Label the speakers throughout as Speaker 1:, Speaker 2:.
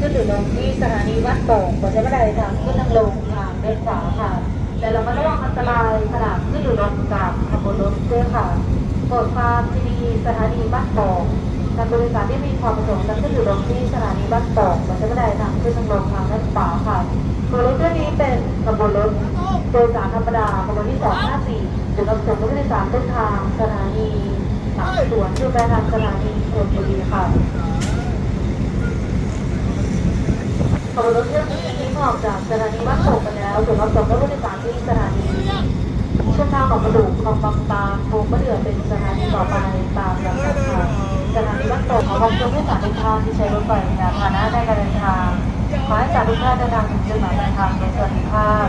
Speaker 1: สงค์จะขึ้นหรือลงที่สถานีวัดโป่งบนใช้บันไดทางขึ้นทางลงทางเดินขวาค่ะ แต่เรามาระวังอันตรายขณะขึ้นหรือลงจากขบวนรถด้วยค่ะโปรดความที่ดีสถานีบ้านโป่งการบริการที่มีความประสงค์จะขึ้นหรือลงที่สถานีบ้านโป่งบนใช้บันไดทางขึ้นทางลงทางเดินขวาค่ะตัวรถเรื่องนี้เป็นขบวนรถโดยสารธรรมดาขบวนที่254จุดรับส่งผู้โดยสารต้นทางสถานีหลังสวนคือไปทางสถานีโอบุรีค่ะ ขบรถเที่ยวนี้ออกจากสถานีบ้านโป่งไปแล้วส่วนรับส่งผู้โดยสารที่สถานีช่วงทางของกระดูกคลองบางตาโค้งมะเดื่อเป็นสถานีต่อไปตามลำดับค่ะสถานีบ้านโป่งขอความช่วยผู้โดยสารทุกท่านที่ใช้รถไฟในฐานะในการเดินทางขอให้สารทุกท่านเดินทางถึงจุดหมายปลายทางโดยสวัสดิภาพ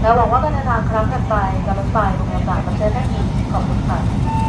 Speaker 1: และหวังว่าการเดินทางครั้งต่อไปกับรถไฟคงจะจากประเทศได้อีขอบคุณค่ะ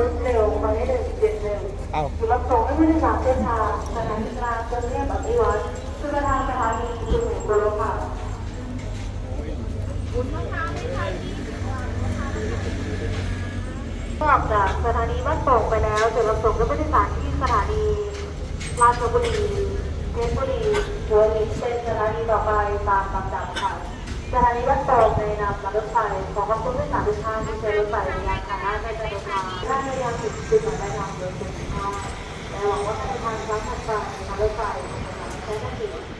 Speaker 1: รถเร็วหมายเลขหนึ่งเจ็ดหนึ่ง
Speaker 2: เอา
Speaker 1: จุดรับส่งให้ผู้โดยสารเส้นทางสถานีกลางกรุงเทพอภิวัตรคือทางสถานีจุดหนึ่งบุรพาออกจากสถานีบ้านโป่งไปแล้วจุดรับส่งให้ผู้โดยสารที่สถานีราชบุรีเพชรบุรีหัวหินเป็นสถานีต่อไปตามลำดับค่ะ สถานีบ้านโป่งในนามรถไฟขอขอบคุณผู้โดยสารทุกท่านที่ใช้รถไฟในยานพาหนะในการเดินทางท่านพยายามติดติดหมายปลายทางโดยสุขภาพและหวังว่าการเดินทางครั้งถัดไปทางรถไฟจะใช้ได้ดี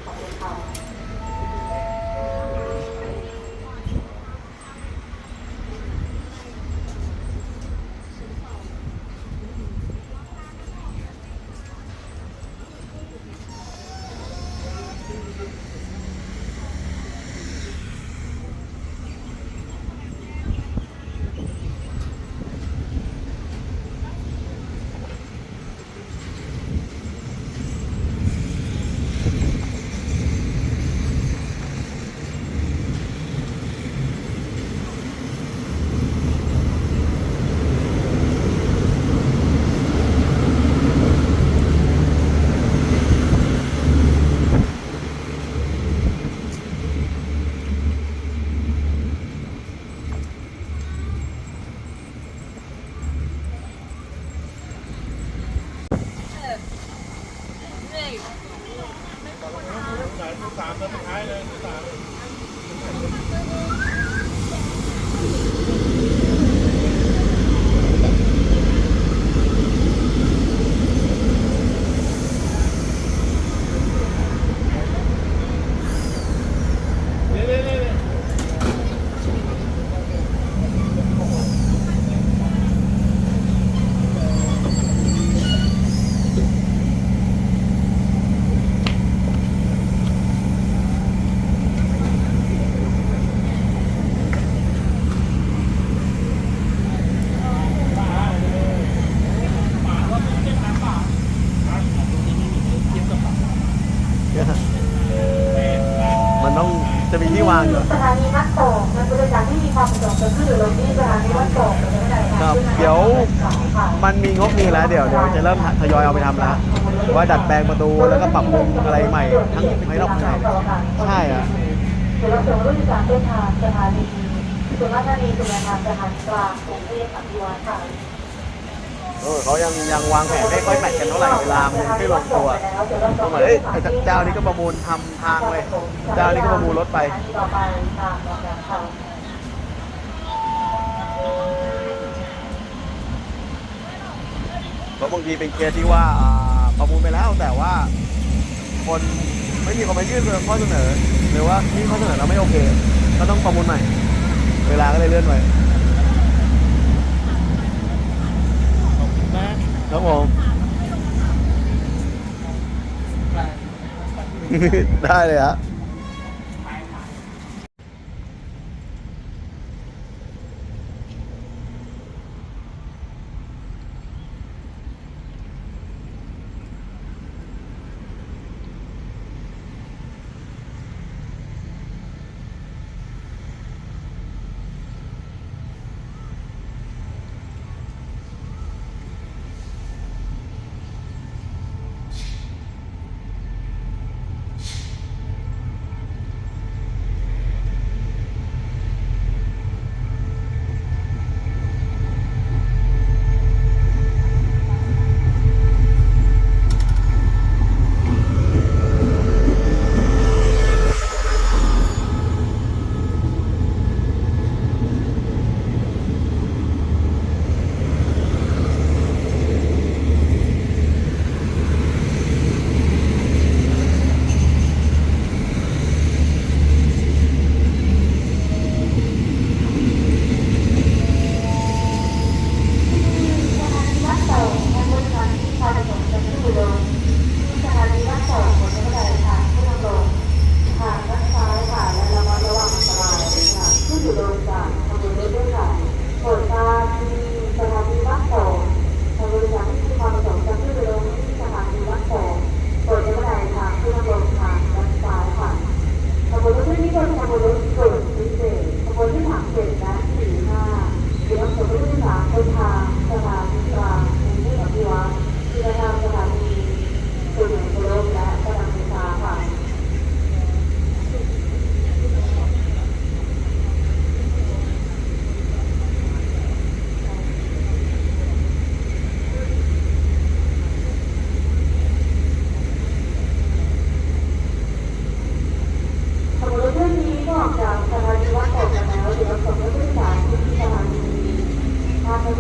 Speaker 2: ย
Speaker 3: ว
Speaker 1: จะเริ่
Speaker 3: มทยอยเอาไปทำแล้วว่าดัดแปลงประตูแล้วก็ปรับปรุงอะไรใหม่ ทั้งภายนอกภายในใช่อะ
Speaker 1: เดี๋ยวเราส่งผู้โดยสารเดินทางสถานีสุราษฎร์ธานีสุวรรณภูมิสถานีกลางกรุงเทพอภิวัตค่ะ
Speaker 3: เออเขายังยังวางแผนไม่ค่อยแมทกันเท่าไหร่เวลามันไม่ลงตัวก็เหมือนเอ้ยไอ้เจ้านี้ก็ประมูลทำทางเลยเจ้านี้ก็ประมูลรถไป ราะบางทีเป็นเคสที่ว่าอ่าประมูลไปแล้วแต่ว่า คนไม่มีคนมายื่นข้อเสนอ หรือว่ายื่นข้อเสนอแล้วไม่โอเค ก็ต้องประมูลใหม่ เวลาก็เลยเลื่อนไป
Speaker 2: ขอบคุณนะครับ
Speaker 3: ผมได้เลยฮะ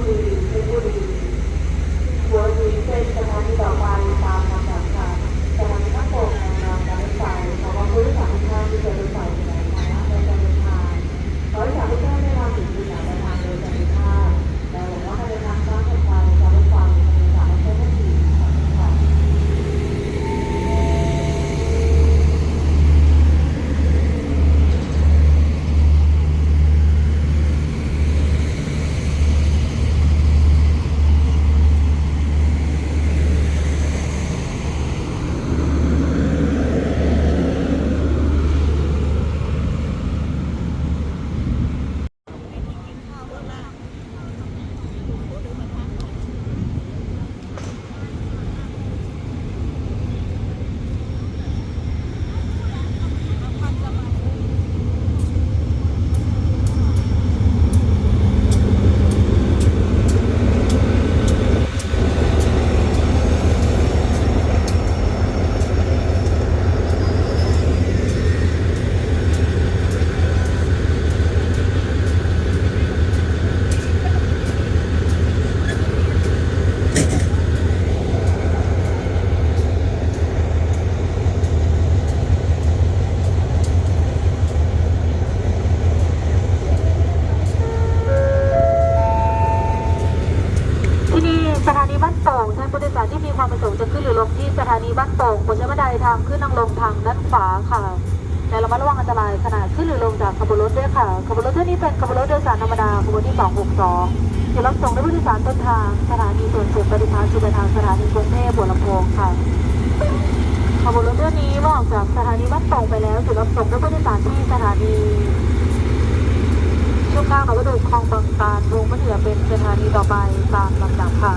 Speaker 1: Thank you. ความประสงค์จะขึ้นหรือลงที่สถานีบ้านโป่งบนชั้นบันไดทางขึ้นทางลงทางด้านขวาค่ะแต่ระมัดระวังอันตรายขณะขึ้นหรือลงจากขบวนรถด้วยค่ะ ขบวนรถเที่ยวนี้เป็นขบวนรถโดยสารธรรมดาขบวนที่ 262จะรับส่งด้วยผู้โดยสารต้นทางสถานีส่วนสุดปฏิภาณสุไปทางสถานีกรุงเทพบัวลำโพงค่ะ ขบวนรถเที่ยวนี้มื่อออกจากสถานีบ้านโป่งไปแล้วจุดรับส่งรถผู้โดยสารที่สถานีช่วงกลางหนองกระดูคลองบางตาลวงมะเดื่อเป็นสถานีต่อไปตามลำดับค่ะ